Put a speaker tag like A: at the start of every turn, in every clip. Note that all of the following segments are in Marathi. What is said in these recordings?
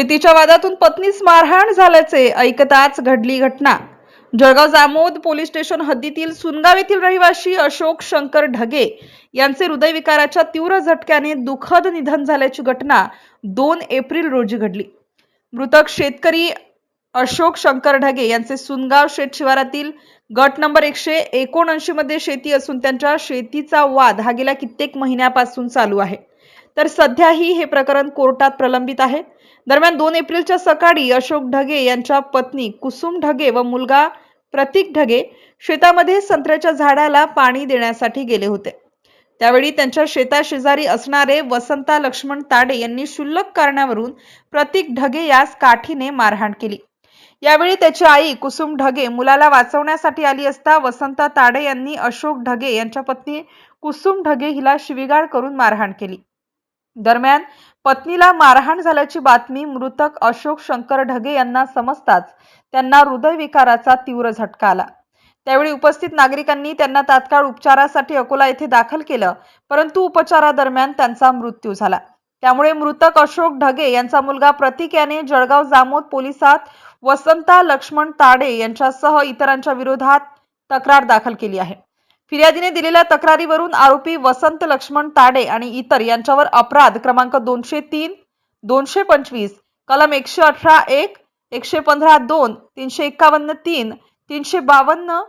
A: शेतीच्या वादातून पत्नीस मारहाण झाल्याचे ऐकताच घडली घटना. जळगाव जामोद पोलीस स्टेशन हद्दीतील सुनगाव येथील रहिवासी अशोक शंकर ढगे यांचे हृदयविकाराच्या तीव्र झटक्याने दुःखद निधन झाल्याची घटना दोन एप्रिल रोजी घडली. मृतक शेतकरी अशोक शंकर ढगे यांचे सुनगाव शेत शिवारातील गट नंबर एकशे एकोणऐंशी मध्ये शेती असून त्यांच्या शेतीचा वाद हा गेल्या कित्येक महिन्यापासून चालू आहे. तर सध्याही हे प्रकरण कोर्टात प्रलंबित आहे. दरम्यान दोन एप्रिलच्या सकाळी अशोक ढगे यांच्या पत्नी कुसुम ढगे व मुलगा प्रतीक ढगे शेतामध्ये संत्र्याच्या झाडाला पाणी देण्यासाठी गेले होते. त्यावेळी त्यांच्या शेताशेजारी असणारे वसंता लक्ष्मण ताडे यांनी क्षुल्लक कारणावरून प्रतीक ढगे यास काठीने मारहाण केली. यावेळी त्याची आई कुसुम ढगे मुलाला वाचवण्यासाठी आली असता वसंता ताडे यांनी अशोक ढगे यांच्या पत्नी कुसुम ढगे हिला शिवीगाळ करून मारहाण केली. दरम्यान पत्नीला मारहाण झाल्याची बातमी मृतक अशोक शंकर ढगे यांना समजताच त्यांना हृदयविकाराचा तीव्र झटका आला. त्यावेळी उपस्थित नागरिकांनी त्यांना तात्काळ उपचारासाठी अकोला येथे दाखल केलं परंतु उपचारादरम्यान त्यांचा मृत्यू झाला. त्यामुळे मृतक अशोक ढगे यांचा मुलगा प्रतीक याने जळगाव जामोद पोलिसात वसंता लक्ष्मण ताडे यांच्यासह इतरांच्या विरोधात तक्रार दाखल केली आहे. फिर्यादीने दिलेल्या तक्रारीवरून आरोपी वसंत लक्ष्मण ताडे आणि इतर यांच्यावर अपराध क्रमांक दोनशे तीन दोनशे पंचवीस कलम एकशे अठरा एक एकशे पंधरा दोन तीनशे एक्कावन्न तीन तीनशे बावन्न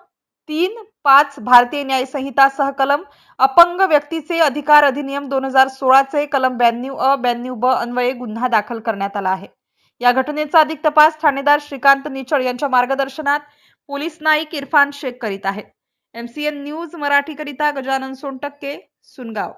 A: तीन पाच भारतीय न्याय संहिता सह कलम अपंग व्यक्तीचे अधिकार अधिनियम दोन हजार सोळाचे कलम ब्याण्णव अ ब्याण्णव ब अन्वये गुन्हा दाखल करण्यात आला आहे. या घटनेचा अधिक तपास ठाणेदार श्रीकांत निचळ यांच्या मार्गदर्शनात पोलीस नाईक इरफान शेख करीत आहेत. एमसीएन न्यूज मराठीकरिता गजानन सोनटक्के सुनगाव.